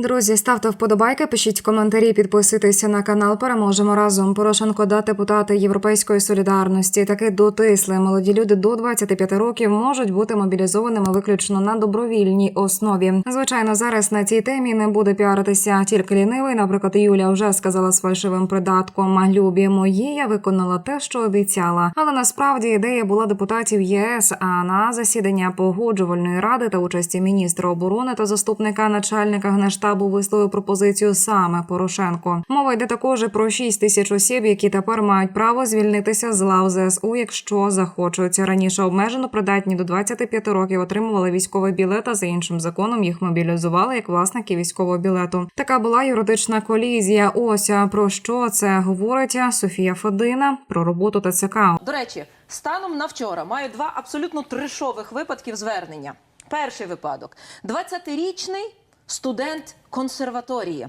Друзі, ставте вподобайки, пишіть коментарі, підписуйтеся на канал. Переможемо разом. Порошенко да депутати Європейської солідарності. Таки дотисли молоді люди до 25 років можуть бути мобілізованими виключно на добровільній основі. Звичайно, зараз на цій темі не буде піаритися тільки лінивий. Наприклад, Юля вже сказала з фальшивим придатком Любі мої. Я виконала те, що обіцяла. Але насправді ідея була депутатів єС. А на засідання погоджувальної ради та участі міністра оборони та заступника начальника генштабу висловив пропозицію саме Порошенко. Мова йде також про 6 тисяч осіб, які тепер мають право звільнитися з лав ЗСУ, якщо захочуть. Раніше обмежено придатні до 25 років отримували військовий білет, а за іншим законом їх мобілізували як власники військового білету. Така була юридична колізія. Ось про що це говорить Софія Федина про роботу ТЦК. До речі, станом на вчора маю два абсолютно трешових випадків звернення. Перший випадок: 20-річний студент консерваторії,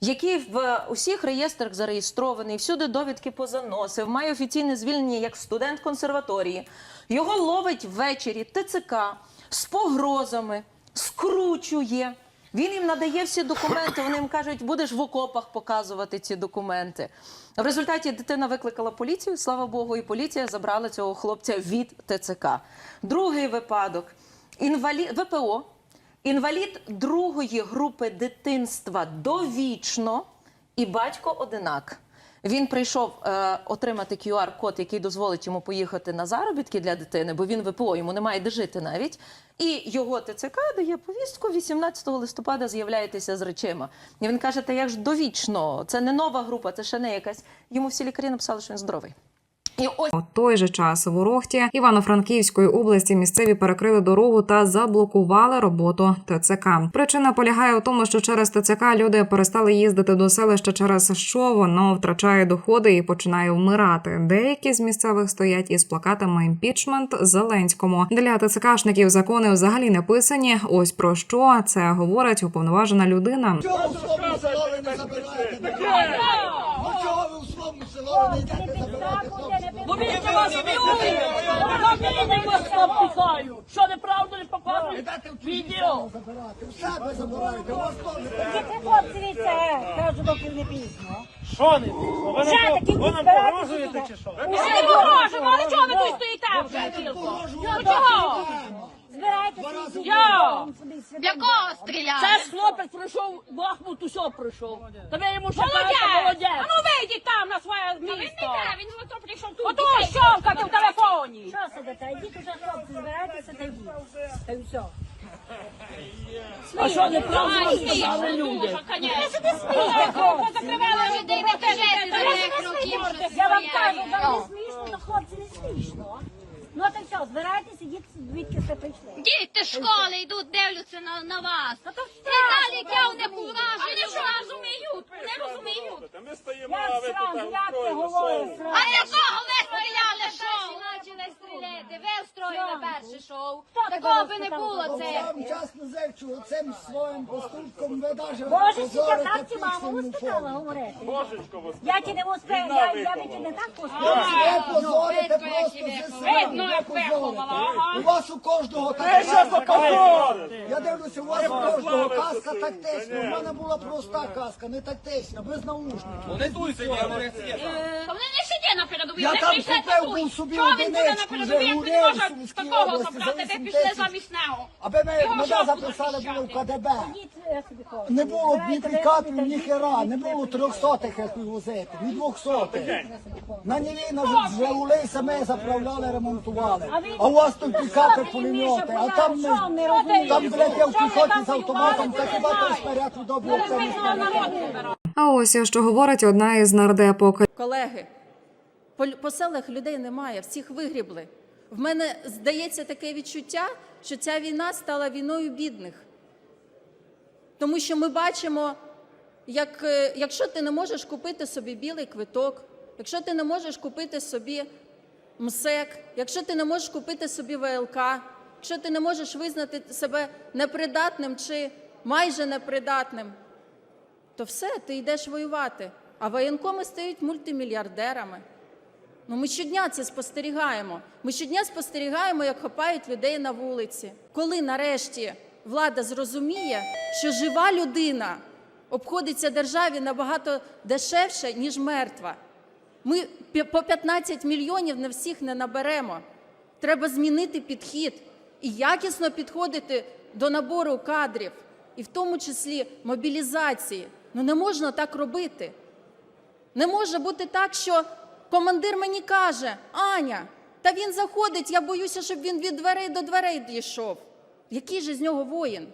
який в усіх реєстрах зареєстрований, всюди довідки позаносив, має офіційне звільнення як студент консерваторії. Його ловить ввечері ТЦК з погрозами, скручує. Він їм надає всі документи. Вони їм кажуть, будеш в окопах показувати ці документи. В результаті дитина викликала поліцію, слава Богу, і поліція забрала цього хлопця від ТЦК. Другий випадок інвалід ВПО, інвалід другої групи дитинства довічно і батько одинак. Він прийшов е, отримати QR-код, який дозволить йому поїхати на заробітки для дитини, бо він ВПО, йому немає де жити навіть. І його ТЦК дає повістку 18 листопада з'являєтеся з речима. І він каже: Та як ж довічно, це не нова група, це ще не якась. Йому всі лікарі написали, що він здоровий. І ось У той же час в Орохті Івано-Франківської області місцеві перекрили дорогу та заблокували роботу ТЦК. Причина полягає у тому, що через ТЦК люди перестали їздити до селища, через що воно втрачає доходи і починає вмирати. Деякі з місцевих стоять із плакатами імпічмент Зеленському. Для ТЦКшників закони взагалі не писані. Ось про що це говорить уповноважена людина. Чого в своєму не забираєте? Ну чого ви в своєму село не йдете забирати хлопців? Бо він це вас б'ють! Вони вас там пихають! Що неправду не показують? Відео! в себе забирайте, у вас теж Діти хлопці від це кажу, доки не пізно. Що не пізно? Ви Вже нам, такі ви нам збиратися погрожуєте сюди. чи що? Ми не погрожуємо, але чого ви тут стоїте вже, Кілко? Ну чого? Збирайтеся, Йо! Якого стріляли? Це ж хлопець пройшов, Бахмут усе пройшов. Ви йому ще Молодець! молодець! А ну вийдіть там на своє Він не йде, він ото прийшов тут. Ото щовкати в телефоні! Що сидите? Йдіть уже хлопці, збирайтеся та йдіть. Та й все. А що неправду сказали люди? Людей, кажете, Я вам кажу, вам не смішно, то хлопці не смішно. Ну то все, збирайтеся, діти, звідки все прийшли. Діти з школи йдуть, дивляться на, на вас. Та то Не далі, як я не поважаю, не розуміють, не розуміють. Ми стоїмо, Як сразу, як ти говориш? А якого ви стріляли шоу? Почали стріляти, ви встроїли перше шоу. Такого би не було це. Я вам чесно зичу, оцим своїм поступком ви Боже, позорите я так ті маму пісню воспитала говорити. Божечко вас. Я ті не успею, я, я би ті не так Ви позорите просто як ЗСУ, Видно, як виховала, ага. позорите. У вас у кожного така Я дивлюся, у вас у кожного каска тактична. У мене була проста каска, не тактична, без наушників. Вони не сидять на передовій, Я там купив був собі Чого він буде на передовій, як він може такого забрати, за ви пішли тисяч. замість нього. Аби ми мене записали було в КДБ. Не було б ні трикапів, ні хера, не було трьохсотих, як возити, ні двохсотих. На Ніві на Жигулей саме заправляли, ремонтували. А у вас тут пікапи, пулемети, а там не ми, там, блядь, я в піхоті з автоматом, та хіба той снаряд удобно. А ось що говорить одна із нардепок. Колеги, по, селах людей немає, всіх вигрібли. В мене здається таке відчуття, що ця війна стала війною бідних. Тому що ми бачимо, як, е, якщо ти не можеш купити собі білий квиток, якщо ти не можеш купити собі МСЕК, якщо ти не можеш купити собі ВЛК, якщо ти не можеш визнати себе непридатним чи майже непридатним, то все, ти йдеш воювати. А воєнкоми стають мультимільярдерами. Ну, ми щодня це спостерігаємо. Ми щодня спостерігаємо, як хапають людей на вулиці. Коли нарешті влада зрозуміє, що жива людина обходиться державі набагато дешевше, ніж мертва. Ми по 15 мільйонів на всіх не наберемо. Треба змінити підхід і якісно підходити до набору кадрів, і в тому числі мобілізації. Ну не можна так робити. Не може бути так, що командир мені каже: Аня, та він заходить, я боюся, щоб він від дверей до дверей дійшов. Який же з нього воїн?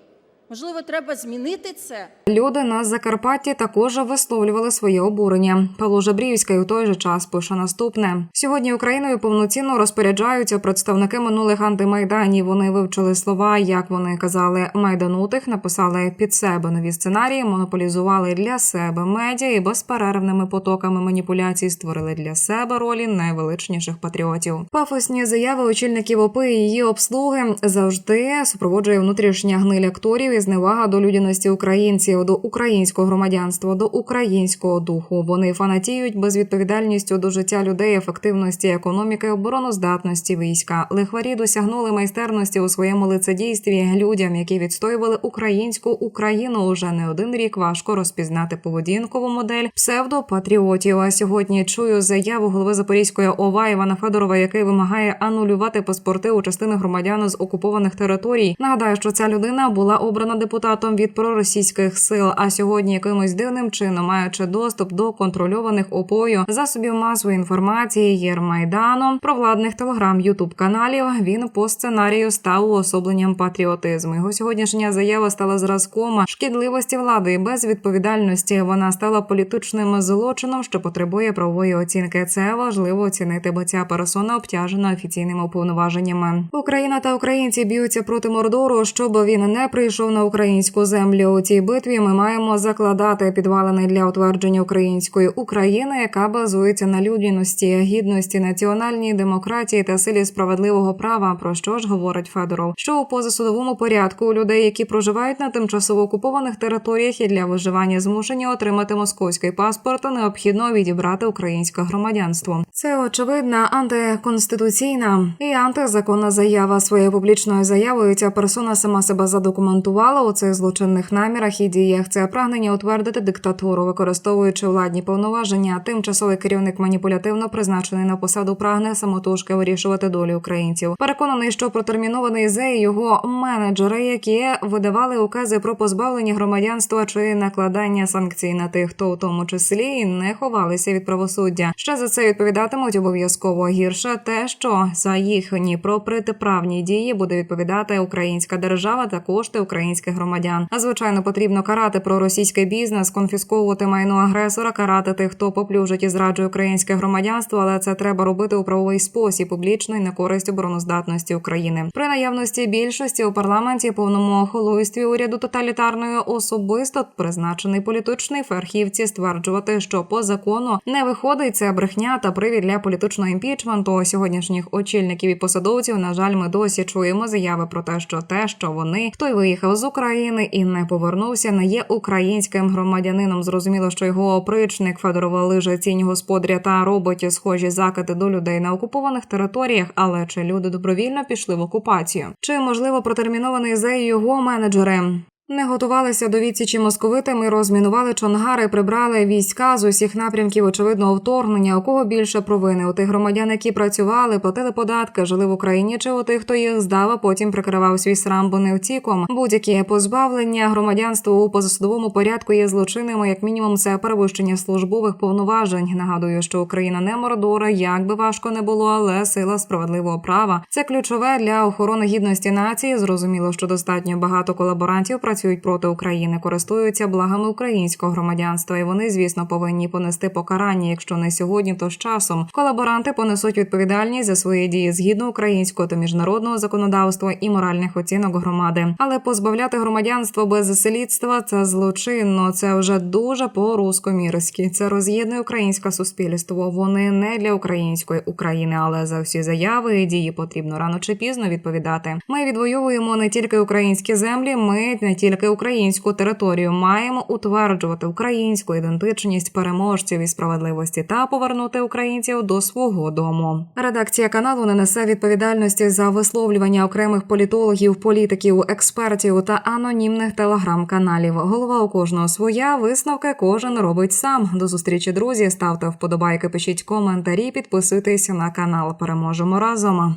Можливо, треба змінити це. Люди на Закарпатті також висловлювали своє обурення. Павло Жабрівський у той же час пише наступне: сьогодні Україною повноцінно розпоряджаються представники минулих антимайданів. Вони вивчили слова, як вони казали, майданутих, написали під себе нові сценарії, монополізували для себе медіа і безперервними потоками маніпуляцій створили для себе ролі найвеличніших патріотів. Пафосні заяви очільників ОПИ і її обслуги завжди супроводжує внутрішня гниль акторів зневага до людяності українців, до українського громадянства, до українського духу. Вони фанатіють безвідповідальністю до життя людей, ефективності економіки, обороноздатності війська. Лихварі досягнули майстерності у своєму лицедійстві людям, які відстоювали українську Україну уже не один рік. Важко розпізнати поведінкову модель псевдопатріотів. А сьогодні чую заяву голови Запорізької ОВА Івана Федорова, який вимагає анулювати паспорти у частини громадян з окупованих територій. Нагадаю, що ця людина була обрана депутатом від проросійських сил. А сьогодні якимось дивним чином, маючи доступ до контрольованих опою засобів масової інформації Єрмайдану, провладних телеграм Ютуб каналів, він по сценарію став уособленням патріотизму. Його сьогоднішня заява стала зразком шкідливості влади і безвідповідальності. Вона стала політичним злочином, що потребує правової оцінки. Це важливо оцінити, бо ця персона обтяжена офіційними уповноваженнями. Україна та українці б'ються проти мордору, щоб він не прийшов на українську землю. У цій битві ми маємо закладати підвалини для утвердження української України, яка базується на людяності, гідності, національній демократії та силі справедливого права. Про що ж говорить Федоров? Що у позасудовому порядку у людей, які проживають на тимчасово окупованих територіях і для виживання змушені отримати московський паспорт, необхідно відібрати українське громадянство. Це очевидна антиконституційна і антизаконна заява. Своєю публічною заявою ця персона сама себе задокументувала у цих злочинних намірах і діях. Це прагнення утвердити диктатуру, використовуючи владні повноваження. Тимчасовий керівник маніпулятивно призначений на посаду прагне самотужки вирішувати долі українців. Переконаний, що протермінований і його менеджери, які видавали укази про позбавлення громадянства чи накладання санкцій на тих, хто у тому числі не ховалися від правосуддя. Ще за це відповідатимуть обов'язково гірше те, що за їхні протиправні дії буде відповідати українська держава та кошти українських громадян. А звичайно, потрібно карати проросійський бізнес, конфісковувати майно агресора, карати тих, хто поплюжить і зраджує українське громадянство, але це треба робити у правовий спосіб, публічно і на користь обороноздатності України. При наявності більшості у парламенті повному охолуйстві уряду тоталітарної особисто призначений політичний фахівці стверджувати, що по закону не виходить це брехня та привід для політичного імпічменту сьогоднішніх очільників і посадовців. На жаль, ми досі чуємо заяви про те, що те, що вони хто й виїхав з України і не повернувся, не є українським громадянином. Зрозуміло, що його опричник Федорова лижа цінь господаря та роботі схожі закиди до людей на окупованих територіях. Але чи люди добровільно пішли в окупацію? Чи можливо протермінований за його менеджери? Не готувалися до відсічі московитами, розмінували чонгари, прибрали війська з усіх напрямків очевидного вторгнення. У кого більше провини? У тих громадян, які працювали, платили податки, жили в Україні, чи у тих, хто їх здав, а потім прикривав свій срам, бо не втіком. Будь-які позбавлення громадянства у позасудовому порядку є злочинними. Як мінімум, це перевищення службових повноважень. Нагадую, що Україна не мордора, як би важко не було, але сила справедливого права це ключове для охорони гідності нації. Зрозуміло, що достатньо багато колаборантів працюють проти України, користуються благами українського громадянства, і вони, звісно, повинні понести покарання. Якщо не сьогодні, то з часом колаборанти понесуть відповідальність за свої дії згідно українського та міжнародного законодавства і моральних оцінок громади. Але позбавляти громадянства без слідства це злочинно. Це вже дуже по-рускомірськи. Це роз'єднує українське суспільство. Вони не для української України, але за всі заяви і дії потрібно рано чи пізно відповідати. Ми відвоюємо не тільки українські землі, ми не тільки українську територію. Маємо утверджувати українську ідентичність переможців і справедливості та повернути українців до свого дому. Редакція каналу не несе відповідальності за висловлювання окремих політологів, політиків, експертів та анонімних телеграм-каналів. Голова у кожного своя висновки кожен робить сам. До зустрічі, друзі. Ставте вподобайки, пишіть коментарі, підписуйтесь на канал. Переможемо разом.